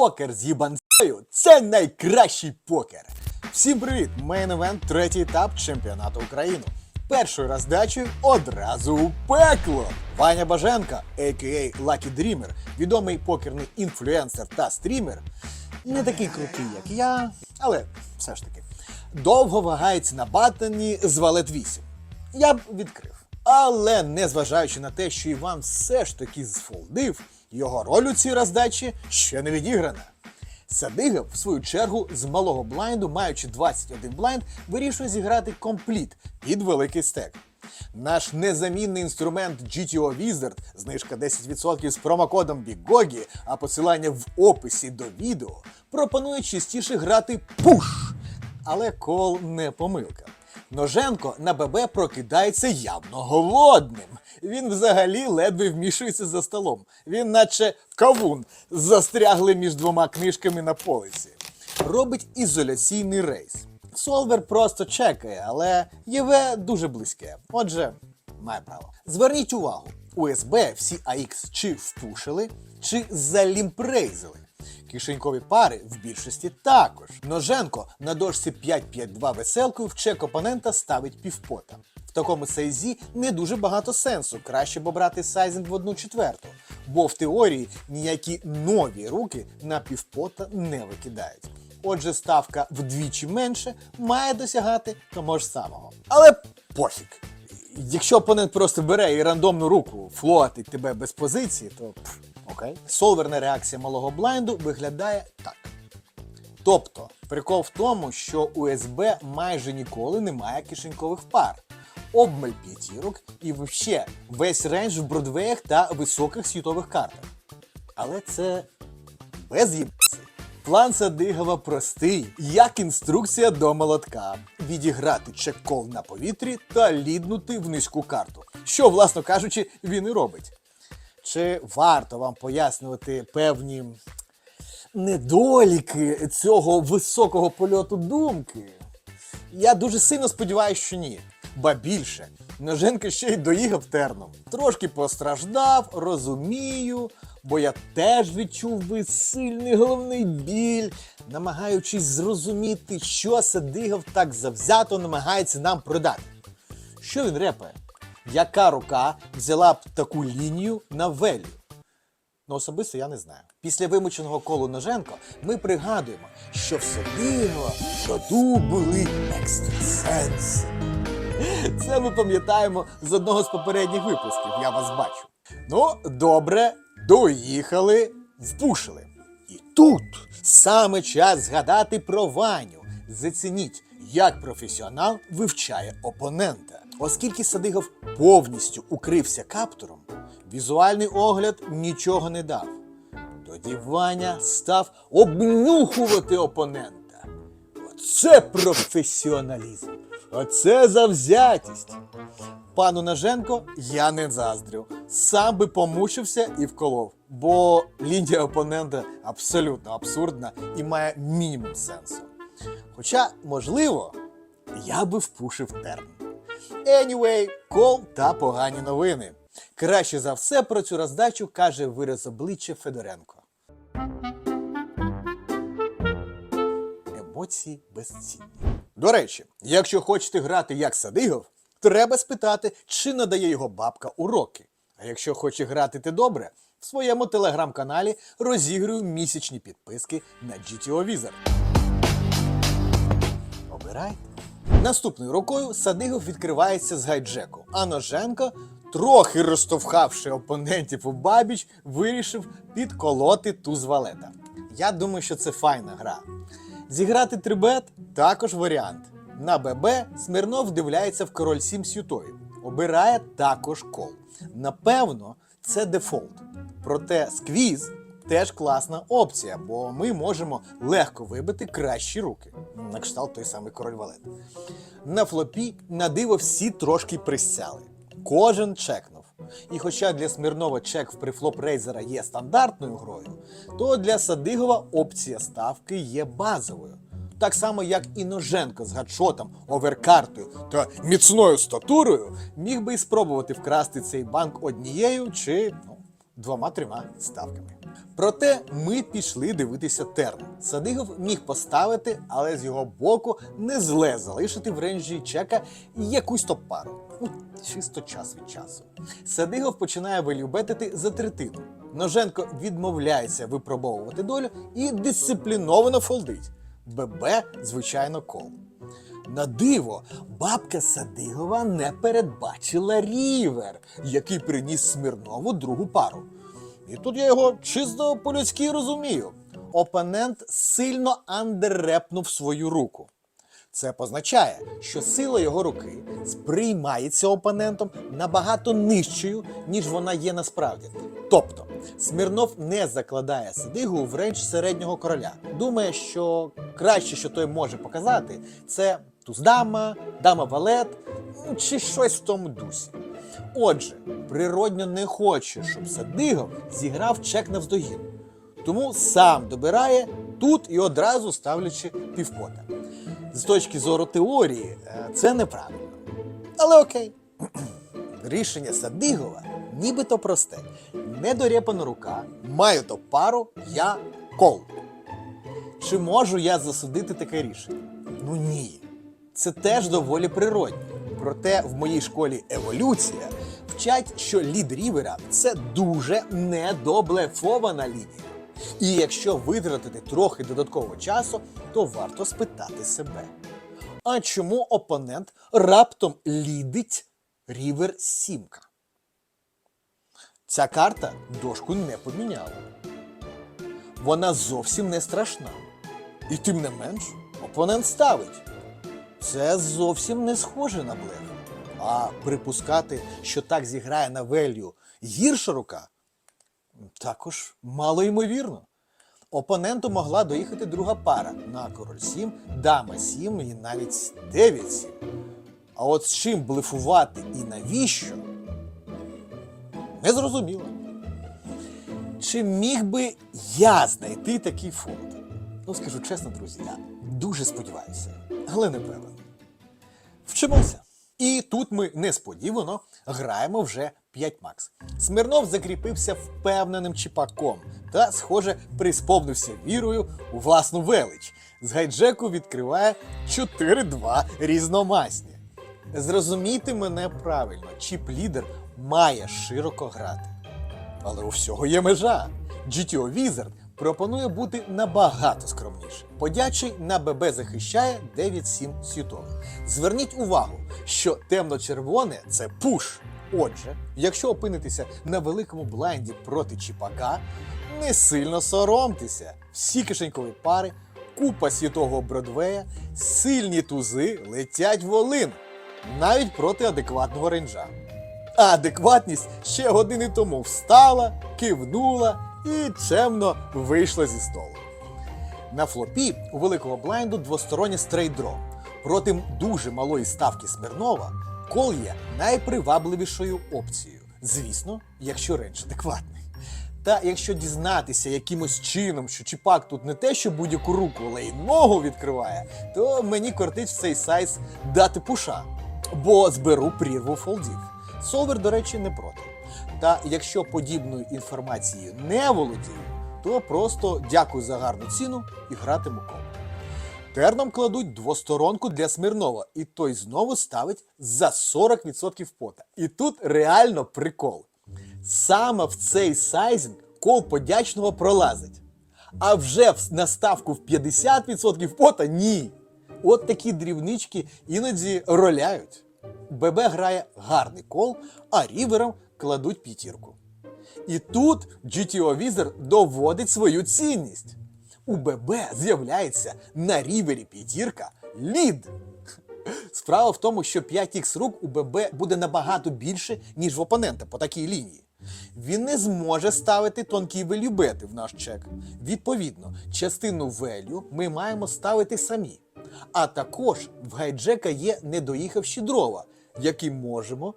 Покер з їбанцею це найкращий покер. Всім привіт! Мейн евент третій етап чемпіонату України. Першою роздачею одразу у пекло. Ваня Баженка, а.к.а. Lucky Dreamer, відомий покерний інфлюенсер та стрімер, не такий крутий, як я, але все ж таки, довго вагається на батані з валет 8. Я б відкрив. Але незважаючи на те, що Іван все ж таки зфолдив, його роль у цій роздачі ще не відіграна. Садига, в свою чергу, з малого блайнду, маючи 21 блайнд, вирішує зіграти компліт під великий стек. Наш незамінний інструмент GTO Wizard, знижка 10% з промокодом BIGOGI, а посилання в описі до відео, пропонує частіше грати пуш. Але кол не помилка. Ноженко на ББ прокидається явно голодним. Він взагалі ледве вмішується за столом. Він, наче кавун, застрягли між двома книжками на полиці. Робить ізоляційний рейс. Солвер просто чекає, але ЄВ дуже близьке. Отже, має право. Зверніть увагу, УСБ всі АХ чи впушили, чи залімпрейзили. Кишенькові пари в більшості також. Ноженко на дошці 5-5-2 веселкою в чек опонента ставить півпота. В такому сайзі не дуже багато сенсу, краще б обрати сайзинг в одну четверту, бо в теорії ніякі нові руки на півпота не викидають. Отже, ставка вдвічі менше має досягати того ж самого. Але пофіг. Якщо опонент просто бере і рандомну руку флотить тебе без позиції, то пф, окей. Солверна реакція малого блайнду виглядає так. Тобто, прикол в тому, що у СБ майже ніколи немає кишенькових пар. Обмаль п'ятірок і взагалі весь рейндж в бродвеях та високих світових картах. Але це без їбаси. План Садигова простий, як інструкція до молотка: відіграти чек-кол на повітрі та ліднути в низьку карту. Що, власно кажучи, він і робить. Чи варто вам пояснювати певні недоліки цього високого польоту думки? Я дуже сильно сподіваюся, що ні. Ба більше, Ноженко ще й доїхав терном. Трошки постраждав, розумію, бо я теж відчув би сильний головний біль, намагаючись зрозуміти, що Садигов так завзято намагається нам продати. Що він репає? Яка рука взяла б таку лінію на велію? Ну, особисто я не знаю. Після вимученого колу Ноженко ми пригадуємо, що в Садиго в роду були екстрасенси. Це ми пам'ятаємо з одного з попередніх випусків, я вас бачу. Ну, добре, доїхали, впушили. І тут саме час згадати про Ваню. Зацініть, як професіонал вивчає опонента. Оскільки Садигов повністю укрився каптуром, візуальний огляд нічого не дав. Тоді Ваня став обнюхувати опонента. Оце професіоналізм. Оце завзятість. Пану Наженко я не заздрю. Сам би помучився і вколов, бо лінія опонента абсолютно абсурдна і має мінімум сенсу. Хоча, можливо, я би впушив термін. Anyway, кол та погані новини. Краще за все про цю роздачу каже вираз обличчя Федоренко. Емоції безцінні. До речі, якщо хочете грати як Садигов, треба спитати, чи надає його бабка уроки. А якщо хоче грати ти добре, в своєму телеграм-каналі розіграю місячні підписки на GTO Wizard. Обирайте. Наступною рукою Садигов відкривається з гайджеку, а Ноженко, трохи розтовхавши опонентів у бабіч, вирішив підколоти туз валета. Я думаю, що це файна гра. Зіграти трибет також варіант. На ББ Смирнов вдивляється в король 7 сютові. Обирає також кол. Напевно, це дефолт. Проте сквіз теж класна опція, бо ми можемо легко вибити кращі руки. На кшталт той самий король валет. На флопі на диво всі трошки присяли. Кожен чекнув. І хоча для Смирнова чек в прифлоп рейзера є стандартною грою, то для Садигова опція ставки є базовою. Так само, як і Ноженко з гадшотом, оверкартою та міцною статурою міг би і спробувати вкрасти цей банк однією чи ну, двома-трьома ставками. Проте ми пішли дивитися терн. Садигов міг поставити, але з його боку не зле залишити в ренжі чека якусь топ-пару. Чисто час від часу. Садигов починає вилюбетити за третину. Ноженко відмовляється випробовувати долю і дисципліновано фолдить. ББ, звичайно, кол. На диво, бабка Садигова не передбачила рівер, який приніс Смірнову другу пару. І тут я його чисто по-людськи розумію. Опонент сильно андеррепнув свою руку. Це позначає, що сила його руки сприймається опонентом набагато нижчою, ніж вона є насправді. Тобто, Смірнов не закладає Садигу в рейндж середнього короля. Думає, що краще, що той може показати, це туз-дама, валет ну, чи щось в тому дусі. Отже, природньо не хоче, щоб Садигов зіграв чек навздогін. Тому сам добирає тут і одразу ставлячи півкота. З точки зору теорії, е, це неправильно. Але окей. Рішення Садигова нібито просте. Недорєпана рука, маю то пару, я кол. Чи можу я засудити таке рішення? Ну ні. Це теж доволі природньо. Проте в моїй школі еволюція вчать, що лід рівера це дуже недоблефована лінія. І якщо витратити трохи додаткового часу, то варто спитати себе. А чому опонент раптом лідить рівер сімка? Ця карта дошку не поміняла. Вона зовсім не страшна. І тим не менш, опонент ставить. Це зовсім не схоже на блеф. А припускати, що так зіграє на велью гірша рука, також мало ймовірно. Опоненту могла доїхати друга пара на король 7, дама 7 і навіть 9 7. А от з чим блефувати і навіщо? Не зрозуміло. Чи міг би я знайти такий фонд? Ну, скажу чесно, друзі, я дуже сподіваюся, але не певен. Вчимося. І тут ми несподівано граємо вже 5 макс. Смирнов закріпився впевненим чіпаком та, схоже, присповнився вірою у власну велич. З гайджеку відкриває 4-2 різномасні. Зрозумійте мене правильно, чіп-лідер має широко грати. Але у всього є межа. GTO Wizard пропонує бути набагато скромніше. Подячий на ББ захищає 9-7 світових. Зверніть увагу, що темно-червоне це пуш. Отже, якщо опинитеся на великому блайнді проти чіпака, не сильно соромтеся. Всі кишенькові пари, купа світового Бродвея, сильні тузи летять в Олин, навіть проти адекватного рейнджа. А адекватність ще години тому встала, кивнула і чемно вийшла зі столу. На флопі у великого блайнду двостороннє стрейдро. Проти дуже малої ставки Смирнова кол є найпривабливішою опцією. Звісно, якщо рейндж адекватний. Та якщо дізнатися якимось чином, що чіпак тут не те, що будь-яку руку, але й ногу відкриває, то мені кортить в цей сайз дати пуша, бо зберу прірву фолдів. Солвер, до речі, не проти. Та якщо подібною інформацією не володію, то просто дякую за гарну ціну і гратиму кол. Терном кладуть двосторонку для Смирнова, і той знову ставить за 40% пота. І тут реально прикол. Саме в цей сайзинг кол подячного пролазить. А вже на ставку в 50% пота ні. От такі дрібнички іноді роляють. ББ грає гарний кол, а ріверам кладуть п'ятірку. І тут GTO Wizard доводить свою цінність. У ББ з'являється на рівері п'ятірка лід. Справа в тому, що 5х рук у ББ буде набагато більше, ніж в опонента по такій лінії. Він не зможе ставити тонкі велюбети в наш чек. Відповідно, частину велю ми маємо ставити самі. А також в гайджека є недоїхавші дрова, які можемо,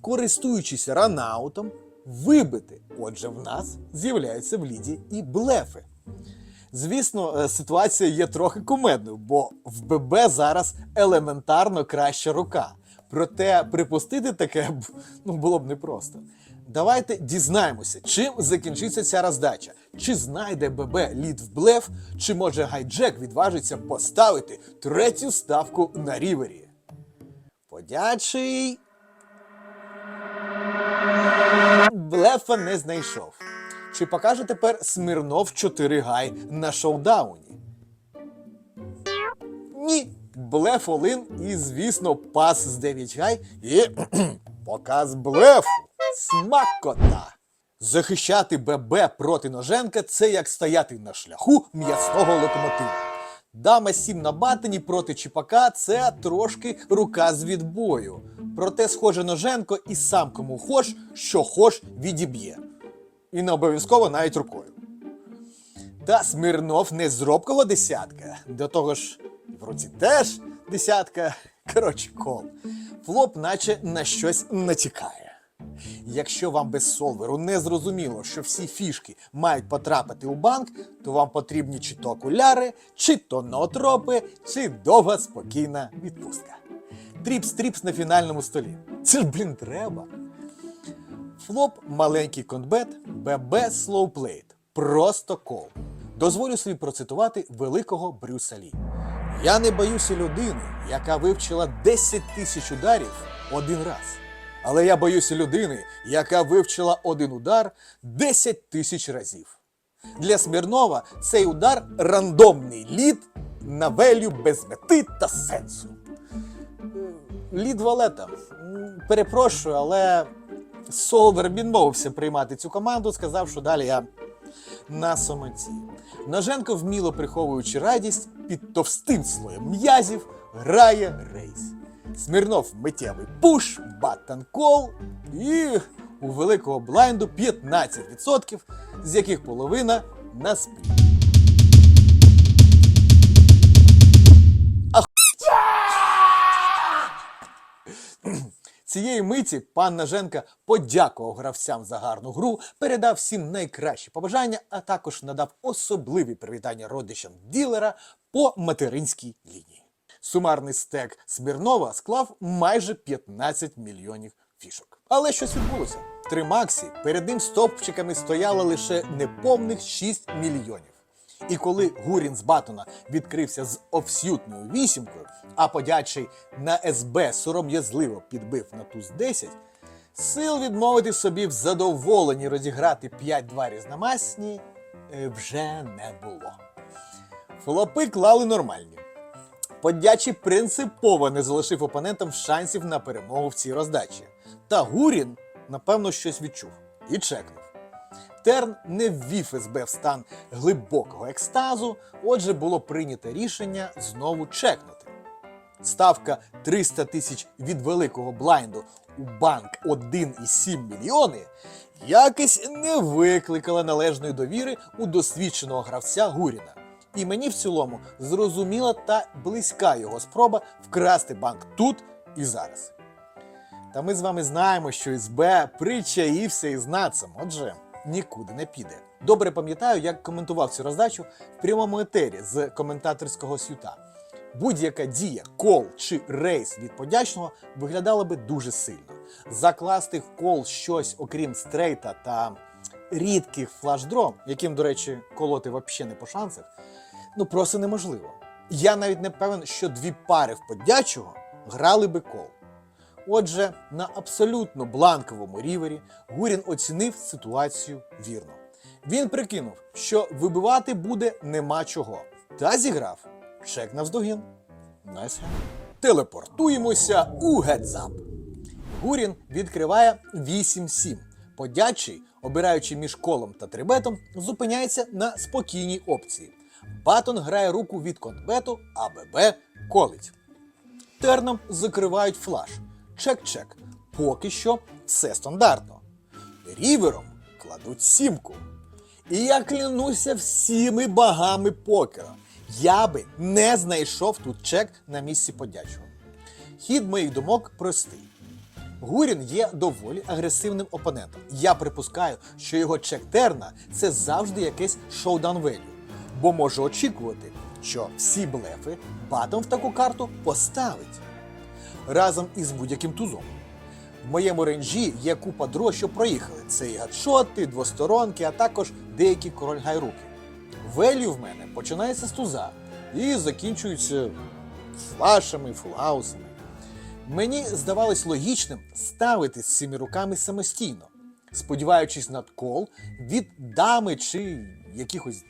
користуючись ранаутом, вибити. Отже, в нас з'являються в ліді і блефи. Звісно, е, ситуація є трохи кумедною, бо в ББ зараз елементарно краща рука. Проте припустити таке ну, було б непросто. Давайте дізнаємося, чим закінчиться ця роздача. Чи знайде ББ лід в блеф, чи може гайджек відважиться поставити третю ставку на рівері? Подячий. Блефа не знайшов. Чи покаже тепер Смирнов 4 гай на шоудауні? Ні. Блеф Олин і, звісно, пас з 9 гай і показ блефу. Смакота. Захищати ББ проти Ноженка це як стояти на шляху м'ясного локомотива. Дама 7 на батені проти Чіпака це трошки рука з відбою. Проте, схоже, Ноженко і сам кому хоч, що хоч відіб'є. І не обов'язково навіть рукою. Та Смирнов не з десятка. До того ж, в руці теж десятка. Коротше, кол. Флоп, наче на щось натякає. Якщо вам без солверу не зрозуміло, що всі фішки мають потрапити у банк, то вам потрібні чи то окуляри, чи то ноотропи, чи довга спокійна відпустка. Тріпс-тріпс на фінальному столі. Це ж, блін, треба. Флоп маленький конбет, ББ слоуплейт. Просто кол. Дозволю собі процитувати великого Брюса Лі. Я не боюся людини, яка вивчила 10 тисяч ударів один раз. Але я боюся людини, яка вивчила один удар 10 тисяч разів. Для Смірнова цей удар рандомний лід на велю без мети та сенсу. Лід валета. Перепрошую, але Солвер відмовився приймати цю команду, сказав, що далі я на самоті. Ноженко, вміло приховуючи радість, під товстим слоєм м'язів грає рейс. Смірнов миттєвий пуш, баттан кол і у великого блайнду 15%, з яких половина на спі. Цієї миті пан Наженка подякував гравцям за гарну гру, передав всім найкращі побажання, а також надав особливі привітання родичам ділера по материнській лінії. Сумарний стек Смірнова склав майже 15 мільйонів фішок. Але щось відбулося. Три Максі перед ним стовпчиками стояло лише неповних 6 мільйонів. І коли Гурін з Батона відкрився з овсютною вісімкою, а подячий на СБ сором'язливо підбив на туз 10, сил відмовити собі в задоволенні розіграти 5-2 різномасні е, вже не було. Флопи клали нормальні. Подячий принципово не залишив опонентам шансів на перемогу в цій роздачі. Та Гурін, напевно, щось відчув і чекнув. Терн не ввів СБ в стан глибокого екстазу, отже, було прийнято рішення знову чекнути. Ставка 300 тисяч від великого блайнду у банк 1,7 мільйони якось не викликала належної довіри у досвідченого гравця Гуріна. І мені в цілому зрозуміла та близька його спроба вкрасти банк тут і зараз. Та ми з вами знаємо, що СБ причаївся із нацем, отже, нікуди не піде. Добре пам'ятаю, як коментував цю роздачу в прямому етері з коментаторського сюта. Будь-яка дія, кол чи рейс від подячного виглядала би дуже сильно. Закласти в кол щось, окрім стрейта та рідких флашдром, яким, до речі, колоти взагалі не по шансах, ну просто неможливо. Я навіть не певен, що дві пари в подячого грали би кол. Отже, на абсолютно бланковому рівері Гурін оцінив ситуацію вірно. Він прикинув, що вибивати буде нема чого, та зіграв чек навздогін. Nice. Телепортуємося у гедзап. Гурін відкриває 8-7. Подячий, обираючи між колом та трибетом, зупиняється на спокійній опції. Батон грає руку від контбету, а ББ колить. Терном закривають флаш. Чек-чек. Поки що все стандартно. Рівером кладуть сімку. І я клянуся всіми багами покера. Я би не знайшов тут чек на місці подячого. Хід моїх думок простий. Гурін є доволі агресивним опонентом. Я припускаю, що його чек терна це завжди якесь шоудан велю, бо можу очікувати, що всі блефи батом в таку карту поставить разом із будь-яким тузом. В моєму ренжі є купа дро, що проїхали. Це і гадшоти, двосторонки, а також деякі король гайруки. Велю в мене починається з туза і закінчується флашами, фулаусами. Мені здавалось логічним ставити з цими руками самостійно, сподіваючись на кол від дами чи якихось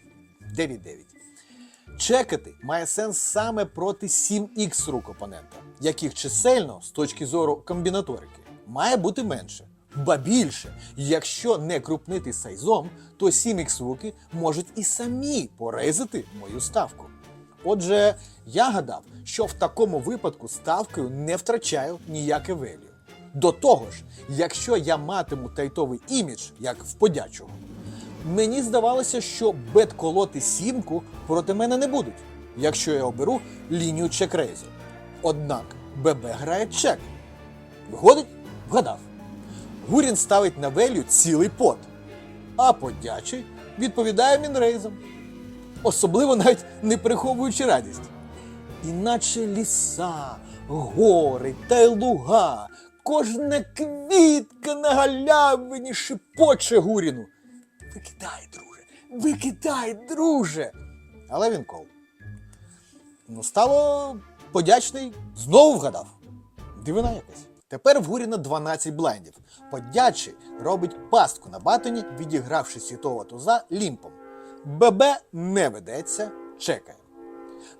9-9. Чекати має сенс саме проти 7х рук опонента, яких чисельно, з точки зору комбінаторики, має бути менше. Ба більше, якщо не крупнити сайзом, то 7х руки можуть і самі порезати мою ставку. Отже, я гадав, що в такому випадку ставкою не втрачаю ніяке велію. До того ж, якщо я матиму тайтовий імідж, як в подячого, мені здавалося, що бет-колоти сімку проти мене не будуть, якщо я оберу лінію чек-рейзу. Однак ББ грає чек. Виходить, вгадав. Гурін ставить на велю цілий пот, а подячий відповідає мінрейзом. Особливо навіть не приховуючи радість. Іначе ліса, гори та й луга, кожна квітка на галявині шипоче Гуріну. Викидай, друже, викидай, друже. Але він кол. Ну, стало подячний, знову вгадав. Дивина якась. Тепер в Гуріна 12 блайндів. Подячий робить пастку на батоні, відігравши світового туза лімпом. ББ не ведеться, чекає.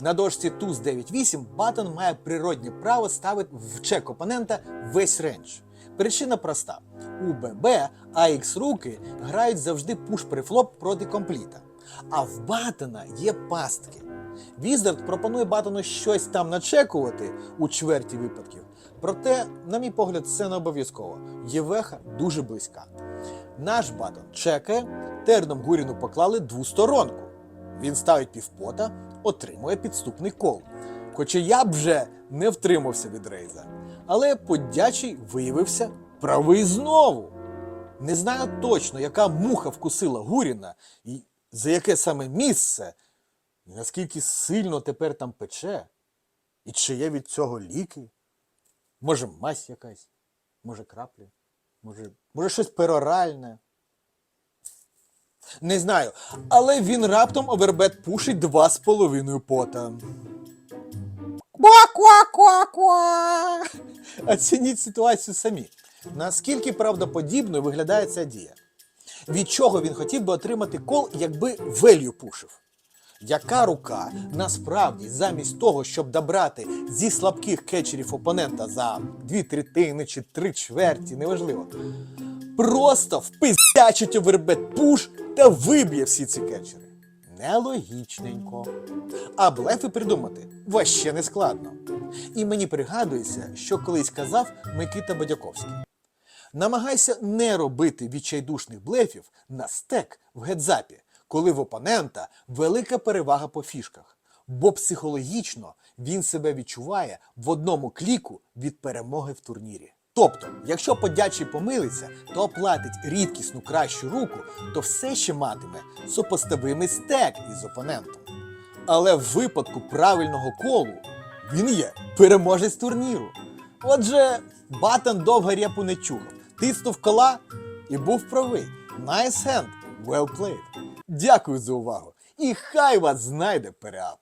На дошці туз 9-8 батон має природнє право ставити в чек опонента весь рендж. Причина проста: у ББ АХ руки грають завжди пуш-префлоп проти компліта. А в батона є пастки. Візард пропонує батону щось там начекувати у чверті випадків. Проте, на мій погляд, це не обов'язково. Євеха дуже близька. Наш батон чекає, терном Гуріну поклали двосторонку. Він ставить півпота, отримує підступний кол. Хоча я б вже не втримався від рейза. Але подячий виявився правий знову. Не знаю точно, яка муха вкусила Гуріна і за яке саме місце, і наскільки сильно тепер там пече, і чи є від цього ліки. Може, мазь якась, може, краплі, може, може щось пероральне. Не знаю, але він раптом овербет пушить два з половиною пота. Ква-ква-ква-ква! Оцініть ситуацію самі. Наскільки правдоподібною виглядає ця дія? Від чого він хотів би отримати кол, якби велью пушив? Яка рука насправді замість того, щоб добрати зі слабких кетчерів опонента за дві третини чи три чверті, неважливо, просто впиздячить овербет пуш та виб'є всі ці кетчери. Нелогічненько. А блефи придумати ваще не складно. І мені пригадується, що колись казав Микита Бадяковський. Намагайся не робити відчайдушних блефів на стек в гедзапі, коли в опонента велика перевага по фішках, бо психологічно він себе відчуває в одному кліку від перемоги в турнірі. Тобто, якщо подячий помилиться, то оплатить рідкісну кращу руку, то все ще матиме супоставимий стек із опонентом. Але в випадку правильного колу він є переможець турніру. Отже, Батон довго репу не чухав, тиснув кола і був правий. Nice hand, well played. Дякую за увагу. І хай вас знайде переап.